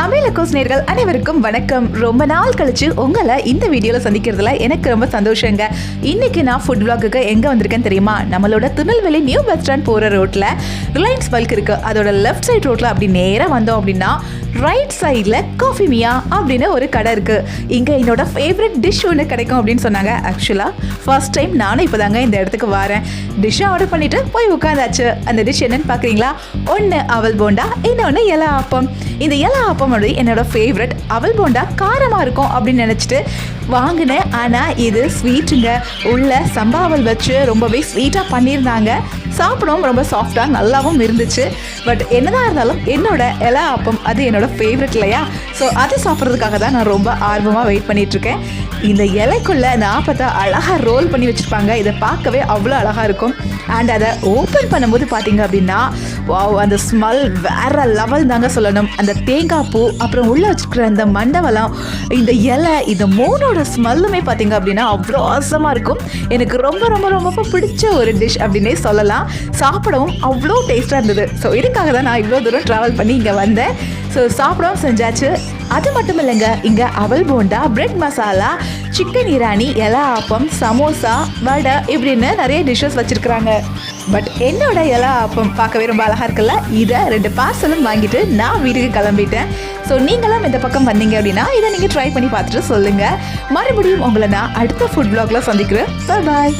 சமையலக்கோஸ் நேர்கள் அனைவருக்கும் வணக்கம். ரொம்ப நாள் கழிச்சு உங்களை இந்த வீடியோவில் சந்திக்கிறதுல எனக்கு ரொம்ப சந்தோஷங்க. இன்னைக்கு நான் ஃபுட் vlogக்கு எங்கே வந்திருக்கேன் தெரியுமா? நம்மளோட திருநெல்வேலி நியூ பஸ் ஸ்டாண்ட் போகிற ரோட்டில் ரிலையன்ஸ் பல்க் இருக்கு. அதோட லெஃப்ட் சைட் ரோட்டில் அப்படி நேராக வந்தோம் அப்படின்னா ரைட் சைடில் காஃபி மியா அப்படின்னு ஒரு கடை இருக்குது இங்கே என்னோட ஃபேவரட் டிஷ் ஒன்று கிடைக்கும் அப்படின்னு சொன்னாங்க. ஆக்சுவலாக ஃபர்ஸ்ட் டைம் நானும் இப்போ தாங்க இந்த இடத்துக்கு வரேன். டிஷ்ஷை ஆர்டர் பண்ணிவிட்டு போய் உட்காந்தாச்சு. அந்த டிஷ் என்னென்னு பார்க்குறீங்களா ஒன்று அவல் போண்டா இன்னொன்று இலை ஆப்பம். இந்த இலை ஆப்பம் வந்து என்னோட ஃபேவரட் அவல் போண்டா காரமாக இருக்கும் அப்படின்னு நினச்சிட்டு வாங்கினேன். ஆனால் இது ஸ்வீட்டுங்க உள்ள சம்பாவல் வச்சு ரொம்பவே ஸ்வீட்டாக பண்ணியிருந்தாங்க. சாப்பிடவும் ரொம்ப சாஃப்டாக நல்லாவும் இருந்துச்சு. பட் என்னதான் இருந்தாலும் என்னோட இலை ஆப்பம் அது என்னோட ஃபேவரட் இல்லையா? ஸோ அதை சாப்பிட்றதுக்காக தான் நான் ரொம்ப ஆர்வமாக வெயிட் பண்ணிகிட்ருக்கேன் இந்த இலைக்குள்ளே நான் ஆப்பத்தை அழகாக ரோல் பண்ணி வச்சுருப்பாங்க. இதை பார்க்கவே அவ்வளோ அழகாக இருக்கும். அண்ட் அதை ஓப்பன் பண்ணும்போது பார்த்தீங்க அப்படின்னா வாவ் அந்த ஸ்மெல் வேற லெவல் தாங்க சொல்லணும். அந்த தேங்காய் பூ அப்புறம் உள்ளே வச்சுருக்கிற அந்த மண்டவலம் இந்த இலை இந்த மூணோட ஸ்மெல்லுமே பார்த்தீங்க அப்படின்னா அவ்வளோ ஆசமாக இருக்கும். எனக்கு ரொம்ப ரொம்ப ரொம்ப பிடிச்ச ஒரு டிஷ் அப்படின்னே சொல்லலாம். சாப்பிடவும் அவ்வளோ டேஸ்ட்டாக இருந்தது. ஸோ இதுக்காக தான் நான் இவ்வளோ தூரம் ட்ராவல் பண்ணி இங்கே வந்தேன். ஸோ சாப்பிடவும் செஞ்சாச்சு. அது மட்டும் இல்லைங்க இங்கே அவல் போண்டா பிரெட் மசாலா சிக்கன் இரானி இலா ஆப்பம் சமோசா வடை இப்படின்னு நிறைய டிஷ்ஷஸ் வச்சுருக்குறாங்க. பட் என்னோட இலை அப்போ பார்க்கவே ரொம்ப அழகாக இருக்குல்ல? இதை ரெண்டு பார்சலும் வாங்கிட்டு நான் வீட்டுக்கு கிளம்பிட்டேன். ஸோ நீங்களும் இந்த பக்கம் வந்தீங்க அப்படின்னா இதை நீங்கள் ட்ரை பண்ணி பார்த்துட்டு சொல்லுங்கள் மறுபடியும் உங்களை நான் அடுத்த ஃபுட் பிளாக்ல சந்திக்கிறேன். பாய்